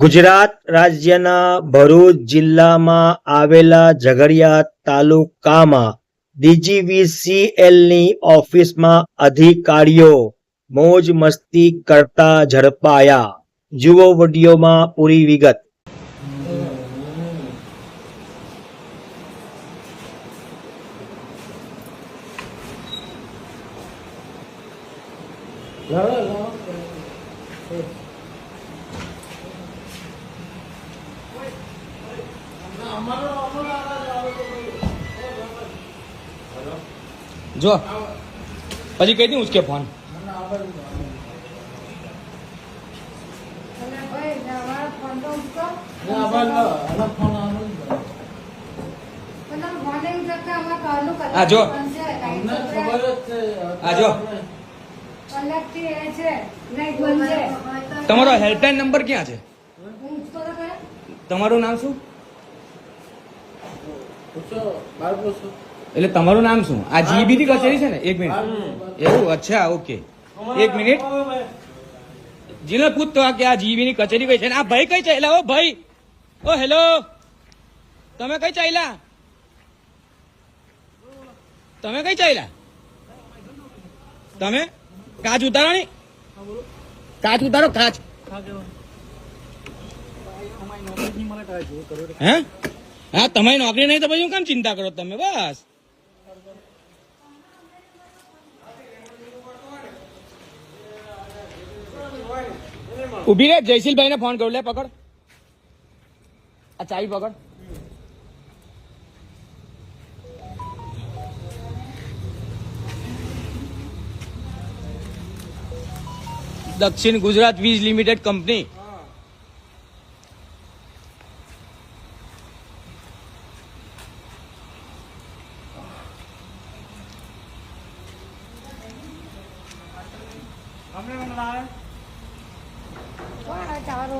ગુજરાત રાજ્યના ભરૂચ જિલ્લામાં આવેલા ઝઘડિયા તાલુકામાં ડીજીવીસીએલની ઓફિસમાં અધિકારીઓ મોજ મસ્તી કરતા ઝડપાયા. જુઓ વિડીયોમાં પૂરી વિગત. ફોન પછી કહી દઉં કાલનું ફોન. હા, જો. આ જો. તમારો હેલ્પલાઇન નંબર ક્યાં છે? હું ઉચકો? તમારું નામ શું? એટલે તમારું નામ શું? આ જીબી ની કચેરી છે ને? એક મિનિટ. એવું? અચ્છા ઓકે. એક મિનિટ. જીને પૂછતો કે આ જીબી ની કચેરી કઈ છે ને? આ ભાઈ કઈ ચાલ્યા ઓ ભાઈ. ઓ હેલો. તમે કઈ ચાલ્યા? તમે કઈ ચાલ્યા? તમે? કાચ ઉતારો ની. કાચ ઉતારો કાચ. હે? હા તમારી નોકરી નહીં તો પછી હું કેમ ચિંતા કરો તમે? બસ. ઊભી રે જયશીલભાઈ ને ફોન કરું લે પકડ આ ચાવી પકડ દક્ષિણ ગુજરાત વીજ લિમિટેડ કંપની કોણ આવે ચાવા રોડ બંધ કરવાની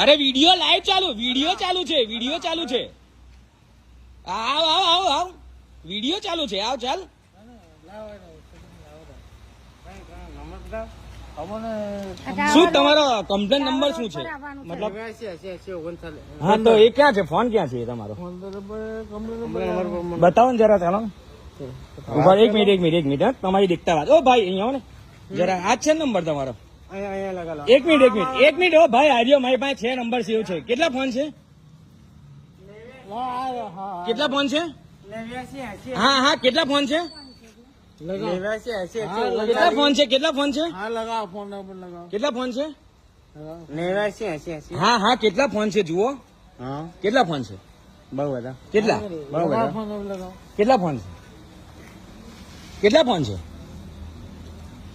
અરે વીડિયો લાઈવ ચાલુ વીડિયો ચાલુ છે વીડિયો ચાલુ છે. આવ આવ આવ આવ. વીડિયો ચાલુ છે આવ ચાલ. શું તમારો કમ્પ્લેન નંબર શું છે? મતલબ હા તો એ ક્યાં છે? ફોન ક્યાં છે તમારો? બતાવો ને જરા ચાલો. એક મિનિટ એક મિનિટ એક મિનિટ તમારી દેખતા વાત. ઓ ભાઈ અહીંયા આવો ને. જરા આ છે ને નંબર તમારો. એક મિનિટ એક મિનિટ એક મિનિટ હો ભાઈ આર્યો મારી પાસે છે નંબર સેવ છે કેટલા ફોન છે કેટલા ફોન છે હા હા કેટલા ફોન છે કેટલા ફોન છે કેટલા ફોન છે હા લગાવો ફોન નંબર લગાવો કેટલા ફોન છે નેવ્યાસી એસી એસી હા હા કેટલા ફોન છે જુઓ હા કેટલા ફોન છે બહુ બધા કેટલા કેટલા ફોન છે કેટલા ફોન છે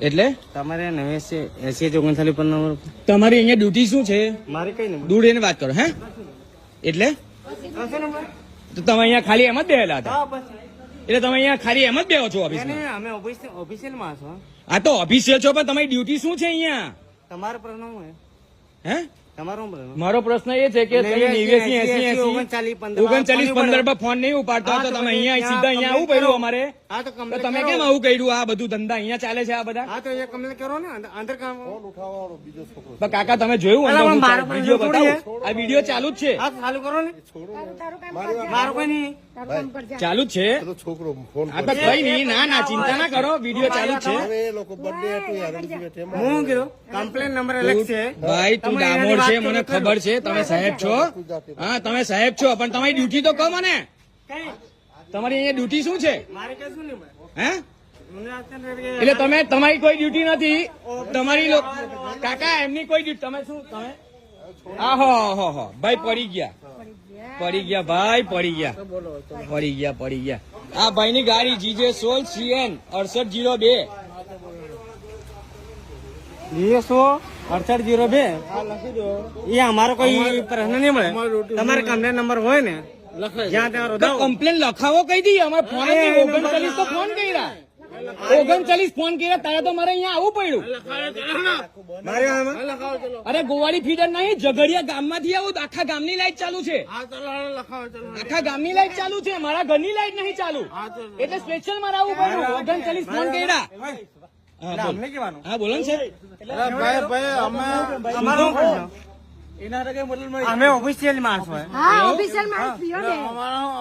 એટલે? તમારે નેવ્યાસી એસી ઓગણચાલીસ પર નંબર તમારી અહીંયા ડ્યુટી શું છે? મારે કઈ નંબર દૂર એને વાત કરો હે? એટલે? તો તમે અહીંયા ખાલી એમ જ બેહેલા હતા? એટલે તમે અહીંયા ખાલી એમ જ બેહો છો ઓફિસ અમે ઓફિસિયલમાં છો આ તો ઓફિસિયલ છો પણ તમારી ડ્યુટી શું છે અહીંયા? તમારો પ્રશ્ન હે? મારો પ્રશ્ન એ છે કે ઓગણચાલીસ પંદર પર ફોન નહીં ઉપાડતા તો તમે અહીંયા સીધા અહીંયા આવું કર્યું અમારે. તો તમે કેમ આવું કર્યું? આ બધું ધંધા અહીંયા ચાલે છે આ બધા? કાકા તમે જોયું વીડિયો બતાવો? આ વીડિયો ચાલુ જ છે. ચાલુ કરો ને. તારું તારું કામ કરજે. મારો કોઈ નહીં. તારું કામ કરજે. ચાલુ જ છે. છોકરો ફોન કઈ નહીં ના ના ચિંતા ના કરો. વીડિયો ચાલુ જ છે. એ લોકો બર્થડે હતું યાર હું કીધું કમ્પ્લેન નંબર અલગ છે. ભાઈ તું ડામોર છે મને ખબર છે તમે સાહેબ છો? હા તમે સાહેબ છો પણ તમારી ડ્યુટી તો કહો મને. તમારી અહીંયા ડ્યુટી શું છે? ભાઈ. હે? એટલે તમે તમારી કોઈ ડ્યુટી નથી. તમારી કાકા એમની કોઈ ડ્યુટી તમે શું તમે? આહો હો હો ભાઈ પડી ગયા. પડી ગયા ભાઈ પડી ગયા. પડી ગયા પડી ગયા. આ ભાઈની ગાડી જીજે સોલ સીએન અડસઠ જીરો બે. અડસઠ જીરો બે? એ અમારો કોઈ પ્રશ્ન નહીં મળે. તમારે કમ્પ્લેન નંબર હોય ને કમ્પ્લેન લખાવો કહી દઈએ. અમારે ફોન ઓગણચાલીસ તો ફોન કર્યા. ઓગણચાલીસ ફોન કર્યા તારે તો મારે અહીંયા આવવું પડ્યું. અરે ગોવાળી ફીડર નહીં ઝઘડિયા ગામમાંથી આવું આખા ગામની લાઈટ ચાલુ છે. આખા ગામની લાઈટ ચાલુ છે. મારા ઘરની લાઈટ નહીં ચાલુ. એટલે સ્પેશિયલ મારે આવવું પડ્યું. ઓગણચાલીસ ફોન કર્યા. અમને કેવાનું હા બોલો ને સાહેબ. અમારો અમે ઓફિશિયલ માણસ હોય હા માણસ પીઓ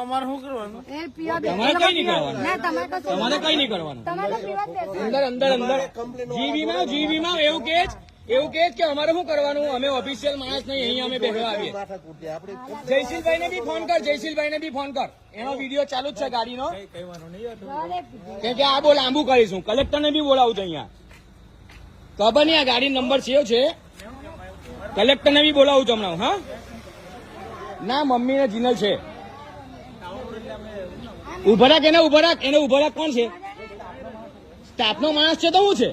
અમારે શું કરવાનું? એ પીઓ દે તમારે કઈ નહીં કરવાનું. ના તમારે તો તમારે કઈ નહીં કરવાનું. તમારે તો પીવા જ દેશે અંદર અંદર અંદર. જીબીમાં જીબીમાં એવું કે જ એવું કે કે અમારે શું કરવાનું? અમે ઓફિશિયલ માણસ નહીં અહીંયા અમે બેસવા આવીએ. જયશીલભાઈ ને બી ફોન કર જયશીલભાઈ ને બી ફોન કર. એનો વીડિયો ચાલુ જ છે ગાડીનો. કેમ કે આ બહુ લાંબુ કરીશું. કલેક્ટર ને બી બોલાવું છું અહીંયા. ખબર નહીં આ ગાડી નંબર સેવ છે? કલેક્ટર ને બી બોલાવું છું હમણાં, હા? ના મમ્મી ને જીનલ છે. ઉભરાક એને ઉભરાક એને ઊભા રાખ કોણ છે? સ્ટાફ નો માણસ છે તો શું છે?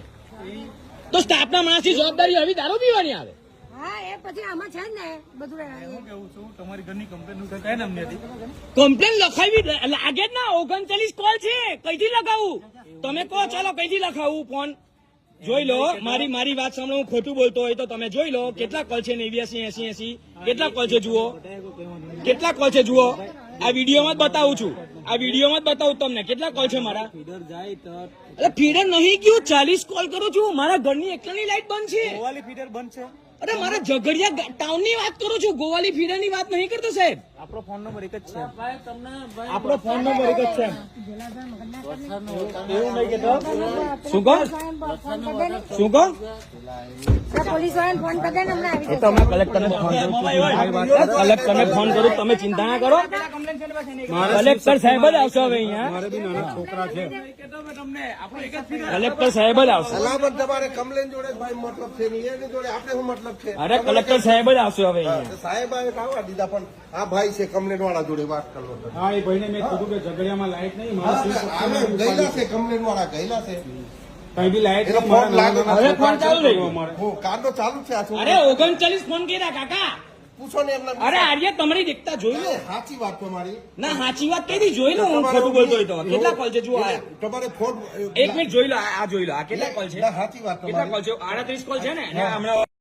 તો સ્ટાફના માણસની જવાબદારી આવી દારૂ પીવાની આવે. હા એ પછી આમાં છે જ ને બધું કમ્પ્લેન લખાવી લાગે જ ના ઓગણચાલીસ કોલ છે કઈથી લખાવું? તમે કહો ચાલો કઈથી લખાવું ફોન? જોઈ લો મારી મારી વાત સાંભળો હું ખોટું બોલતો હોય તો તમે જોઈ લો કેટલા કોલ છે નેવ્યાસી એસી એસી? કેટલા કોલ છે જુઓ? કેટલા કોલ છે જુઓ? આ વિડીયોમાં જ બતાવું છું. આ વિડીયોમાં જ બતાવું તમને. કેટલા કોલ છે મારા? અરે ફીડર નહીં ગયું ચાલીસ કોલ કરું છું. મારા ઘરની એકલાની લાઈટ બંધ છે. ગોવાલી ફીડર બંધ છે. અરે મારા ઝઘડિયા ટાઉનની વાત કરું છું. ગોવાલી ફીડરની વાત નહીં કરતો સાહેબ. આપણો ફોન નંબર એક જ છે. આપણો ફોન નંબર એક જ છે. શું કહો? શું કહો? પોલીસ વાળાને ફોન કરી ને હમણાં આવી તમે કલેક્ટરને ફોન કરો કલેક્ટરને ફોન કરું. તમે ચિંતા ના કરો. કલેક્ટર સાહેબ જ આવશે હવે અહીંયા. કલેક્ટર સાહેબ જ આવશે. તમારે કમલેન જોડે ભાઈ મતલબ છે નહીં એની જોડે આપણે શું મતલબ છે? અરે કલેક્ટર સાહેબ જ આવશે હવે અહીંયા. સાહેબ આવે આવવા દીધા પણ આ ભાઈ છે કમલેન વાળા જોડે વાત કરવો હા એ ભાઈને મેં કીધું કે ઝઘડિયામાં લાઈટ નહીં ગયેલા છે કમલેન વાળા ગયેલા છે. કઈ બી લાઈટ ફોન લાગે ફોન ચાલુ હું કાર તો ચાલુ છે અરે ઓગણચાલીસ ફોન કર્યા કાકા. પૂછો ને એમને અરે આર્ય તમારી દેખતા જોઈ લો. સાચી વાત તમારી ના સાચી વાત કઈ જોઈ લો હું ખોટું બોલતો હોય તો. કેટલા કોલ છે? જુઓ આ. તમારે ફોન એક મિનિટ જોઈ લો આ આ જોઈ લો. આ કેટલા કોલ છે? સાચી વાત કેટલા કોલ છે? આડત્રીસ કોલ છે ને? હમણાં